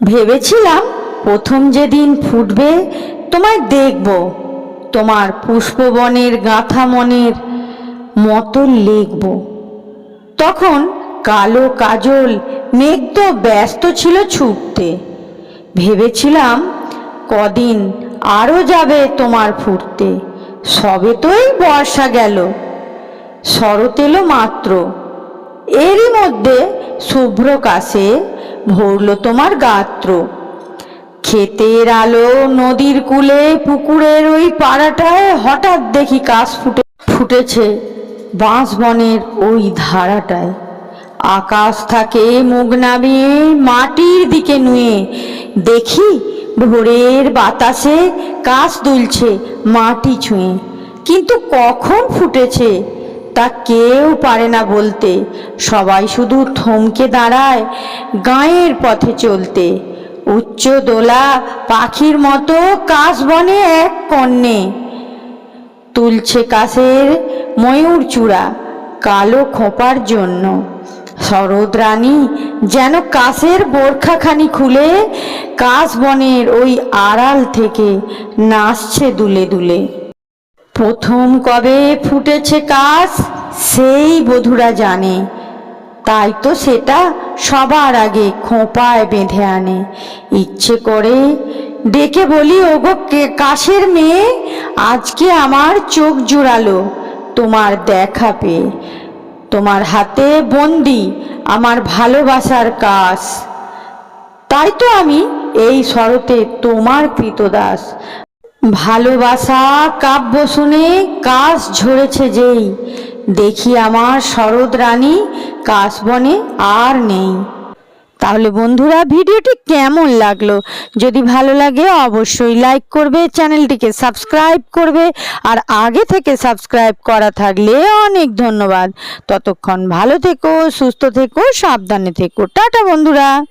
ভেবেছিলাম প্রথম যেদিন ফুটবে, তোমায় দেখব। তোমার পুষ্পবনের গাঁথা মনের মতো লিখব। তখন কালো কাজল, মেঘ তো ব্যস্ত ছিল ছুটতে। ভেবেছিলাম কদিন আরও যাবে তোমার ফুটতে। সবে তোই বর্ষা গেল। শরৎ এলো মাত্র। এরই মধ্যে শুভ্র কাশে ভরল তোমার গাত্র। ক্ষেতের আলো নদীর কূলে পুকুরের ওই পাড়াটায় হঠাৎ দেখি কাশ ফুটে ফুটেছে বাঁশ বনের ওই ধারাটায়। আকাশ থাকে মুখ নামিয়ে মাটির দিকে নুয়ে। দেখি ভোরের বাতাসে কাশ দুলছে মাটি ছুঁয়ে। কিন্তু কখন ফুটেছে তা কেউ পারে না বলতে। সবাই শুধু থমকে দাঁড়ায় গাঁয়ের পথে চলতে। উচ্চ দোলা পাখির মতো কাশ বনে এক কন্যে। তুলছে কাশের ময়ূর চূড়া কালো খোঁপার জন্য। শরৎ রানী যেন কাশের বোরখাখানি খুলে কাশ বনের ওই আড়াল থেকে নাচছে দুলে দুলে। প্রথম কবে ফুটেছে কাশ সেই বধুরা জানে। তাই তো সেটা সবার আগে খোঁপায় বেঁধে আনে। ইচ্ছে করে ডেকে বলি, ওগো কাশের মেয়ে, আজকে আমার চোখ জুড়ালো, তোমার দেখা পেয়ে। তোমার হাতে বন্দি, আমার ভালোবাসার কাশ তাই তো আমি এই শরতে তোমার কৃতদাস। ভালোবাসা কাব্য শুনে কাশ ঝরেছে যেই। দেখি আমার শরৎ রানী কাশবনে আর নেই। তাহলে বন্ধুরা, ভিডিওটি কেমন লাগল? যদি ভালো লাগে, অবশ্যই লাইক করবে, চ্যানেলটিকে সাবস্ক্রাইব করবে, আর আগে থেকে সাবস্ক্রাইব করা থাকলে অনেক ধন্যবাদ। ততক্ষণ ভালো থেকো, সুস্থ থেকো, সাবধানে থেকো। টাটা বন্ধুরা।